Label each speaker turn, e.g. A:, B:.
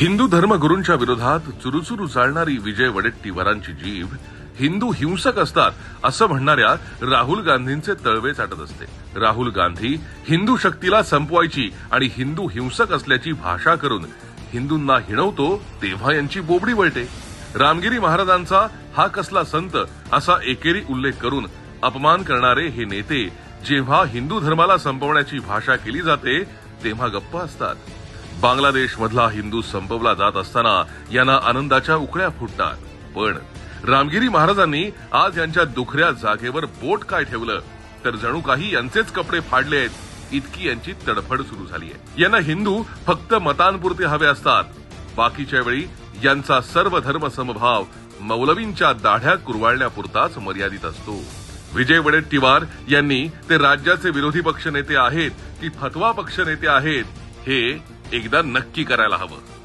A: हिंदू धर्मगुरूंच्या विरोधात चुरूचुरू चालणारी विजय वडेट्टीवारांची जीभ हिंदू हिंसक असतात असं म्हणणाऱ्या राहुल गांधींचे तळवे चाटत असते. राहुल गांधी हिंदू शक्तीला संपवायची आणि हिंदू हिंसक असल्याची भाषा करून हिंदूंना हिणवतो तेव्हा यांची बोबडी वळते. रामगिरी महाराजांचा हा कसला संत असा एकेरी उल्लेख करून अपमान करणारे हे नेते जेव्हा हिंदू धर्माला संपवण्याची भाषा केली जाते तेव्हा गप्प असतात. बांगलादेश मधला हिंदू संपवला जात असताना यांना आनंदाच्या उकळ्या फुटतात. पण रामगिरी महाराजांनी आज यांच्या दुखऱ्या जागेवर बोट काय ठेवलं? तर जणू काही यांचेच कपडे फाडले आहेत इतकी यांची तडफड सुरू झाली आहे यांना हिंदू फक्त मतांपुरते हवे असतात. बाकीच्या वेळी यांचा सर्व धर्म समभाव मौलवींच्या दाढ्या कुरवाळण्यापुरताच मर्यादित असतो. विजय वडेट्टीवार यांनी ते राज्याचे विरोधी पक्ष नेते आहेत की फतवा पक्ष नेते आहेत हे एकदा नक्की करायला हवं.